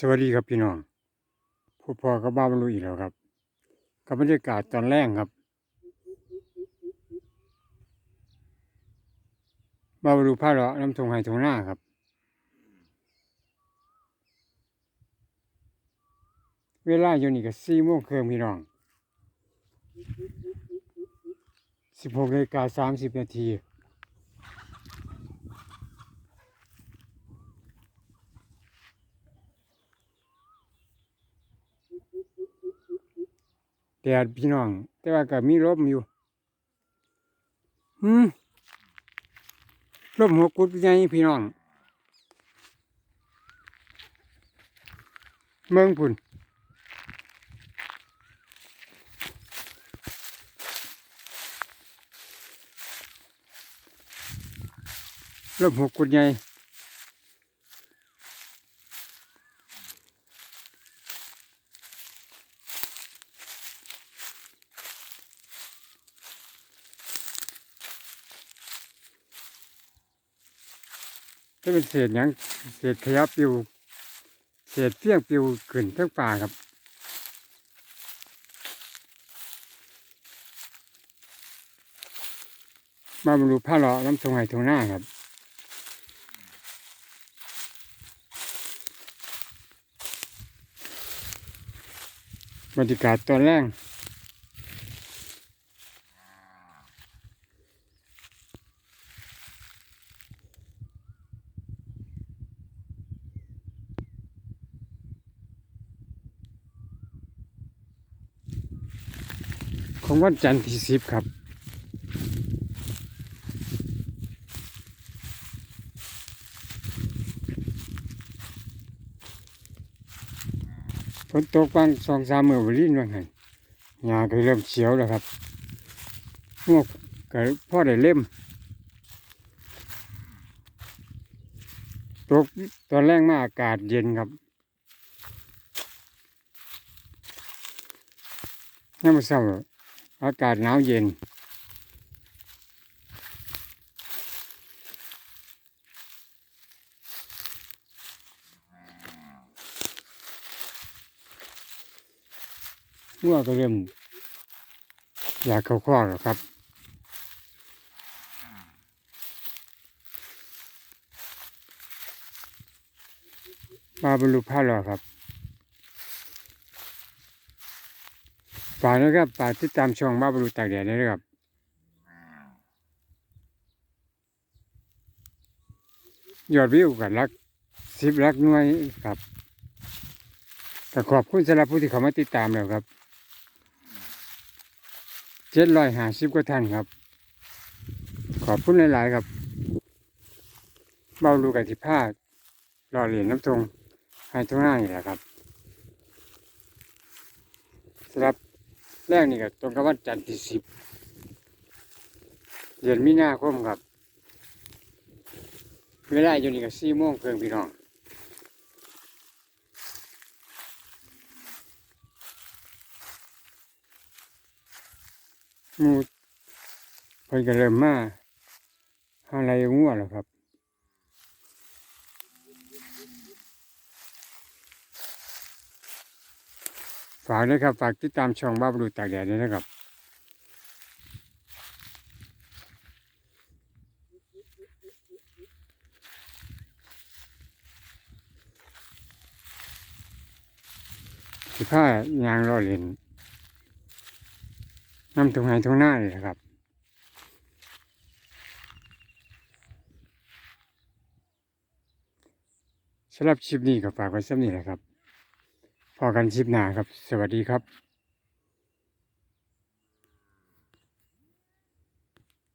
สวัสดีครับพี่น้อง ผู้พ่อกับบ้าบรรลุอีกแล้วครับ กับบรรยากาศตอนแรกครับ บ้าบรรลุผ้าเลาะน้ำทงไห้ทงหน้าครับ เวลาอยู่นี่ก็สี่โมงเครึ่งพี่น้องสิบหกนาฬิกาสามสิบนาที แดดพี่น้อง แต่ว่าก็มีลมอยู่หืมลมหัวกุดใหญ่พี่น้อง เมืองพุ่นลมหัวกุดให ญ่ถ้าเป็นเศษหยังเศษขยะปิว เศษเฟี้ยงปิวขึ้นทั้งป่าครับมาบรรลุผ้าเลาะน้ำทรงไห้ทงหน้าครับบรรยากาศตอนแรก ของวันจันทร์ที่สิบครับ ฝนตกบางสองสามมือวันลิ้นว่างไงหญ้าก็เริ่มเขียวแล้วครับงวกก็พ่อได้เล่มตกตอนแรกมาอากาศเย็นครับน้ำเศร้า อากาศหนาวเย็นงัวก็เริ่มอยากเข้าข้อแล้วครับมาบรรลุผ้าหรอครับากนะครับฝากติดตามช่องมาบรรลุตากแดดด้วยนะครับยอดวิวกันลักสิบลักหน่วยครับแต่ขอบคุณสำหรับผู้ที่เข้ามาติดตามแล้วครับเจ็ดร้อยห้าสิบกว่าท่านครับ ขอบคุณหลาย ๆ ครับเบาลูกับที่ผ้ารอเหรียญน้ำทงให้ทุกหน้านี่แหละครับสำหรับ แรกนี่ก็ตรงกับวันจันทร์ที่สิบเดือนมีนาคมครับเวลาอยู่นี่ก็สี่โมงเกินพี่น้องมูเพิ่นก็เริ่มมาหาอะไรงัวแล้วครับ ฝากด้วยครับ ฝากติดตามช่องบ้าบรูตากแดดด้วยนะครับ สิผ้ายางรอเล่นน้ำตรงไหนตรงหน้าเลยนะครับสำหรับคลิปนี้ก็ฝากไว้สักนี้แหละครับ พอกันคลิปหน้าครับ สวัสดีครับ